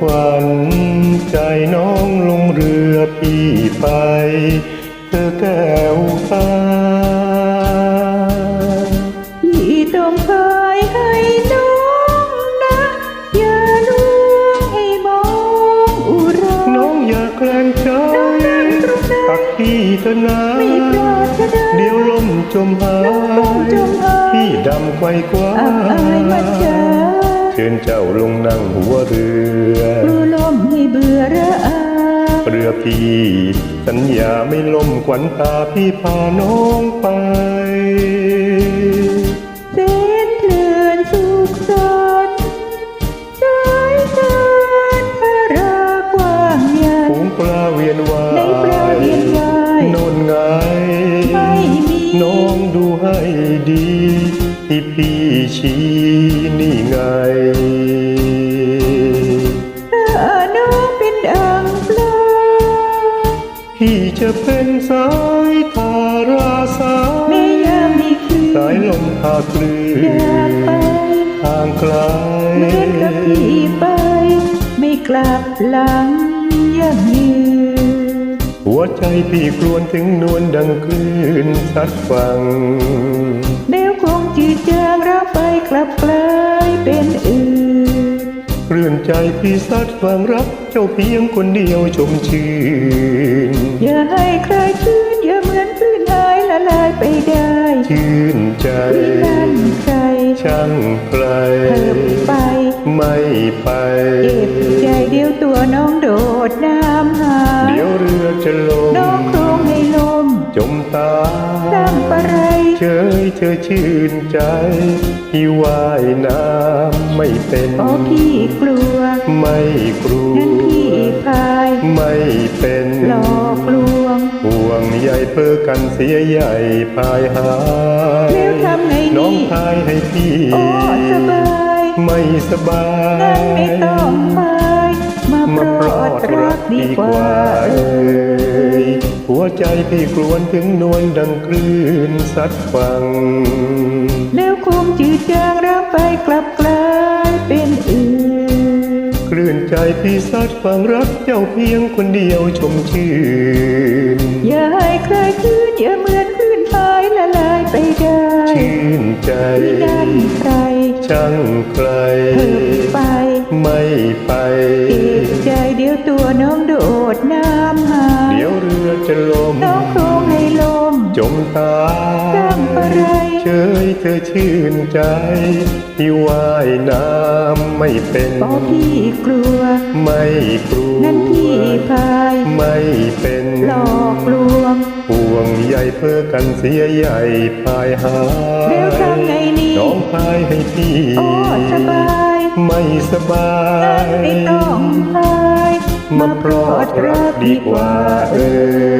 ขวัญใจน้องลงเรือพี่ไป เธอแก้วตาพี่ต้องคอยให้น้องนะ อย่าลวงให้มองอุราน้องอย่าแกล้งใจตักพี่เถอะนะไม่ปรารถนาเดี๋ยวลมจมหายพี่ดำไกวกว่าอับอายมันจ ชิญเจ้าลงนั่งหัวเรือกลัวลมให้เบื่อระอาเรือพี่สัญญาไม่ล่มขวัญตาพี่พาน้องไปเส้นเพลินสุขสันต์สายทานพระรากว้างใหญ่ฝูงปลาเวียนว่ายในปลาเวียนว่ายโนนไงไม่มีน้องดูให้ดี ที่พี่ชี้นี่ไงถ้าน้องเป็นดังปลาพี่จะเป็นสายทาราสาแม่ยามมีคลื่นสายลมพาคลื่จากไปนทางไกลเหมือนกับพี่ไป ไม่กลับหลังยั่งยืน หัวใจพี่ครวญถึงนวลดังคลื่นซัดฟังแล้วคงจืดจางรับไปกลับกลายเป็นอื่นคลื่นใจพี่ซัดฟังรักเจ้าเพียงคนเดียวชมชื่น อย่าให้ใครคืนอย่าเหมือนคลื่นหายละลายไปได้ชื่นใจที่นั่นใครช่างไกลเพิ่มไป ไม่ไป เก็บใจเดียวตัวน้องโดดน้ำ จมตาตามปะไรเฉยเธอชื่นใจที่ว่ายน้ำไม่เป็นเพราะพี่กลัว ไม่กลัวงั้นพี่พาย ไม่เป็นหลอกลวงห่วงใยเพื่อกันเสียใหญ่พายหาแล้วทำไงดีน้องพายให้พี่โอ้สบายไม่สบางั้นไม่ยต้องพายมาโปมารปลอดดรัรักกดีดีกกว่าว่าเอเอ่อย หัวใจพี่กรวนถึงนวลดังคลื่นซัดฟัง แล้วคงจืดจางร่างไปกลับกลายเป็นอื่นคลื่นใจพี่ซัดฟังรักเจ้าเพียงคนเดียวชมชื่น อย่าให้ใครคืนอย่าเหมือนคลื่นพายละลายไปได้ชื่นใจที่นั่นใครช่างไกลเพิ่มไป ไม่ไปเอกใจเดียวตัวน้องโดดน้ำ จะลมน้องโครงให้ลม จมตาตามปะไรเฉยเธอชื่นใจ ที่ว่ายน้ำไม่เป็นเพราะพี่กลัว ไม่กลัว นั่นพี่พายไม่เป็นหลอกลวง ห่วงใยเพื่อกันเสียใหญ่พายหาแล้วทำไงนี่ น้องพายให้พี่โอ้สบายไม่สบางั้นย ไม่ต้องพายมาปลอดรักดีกว่าเออ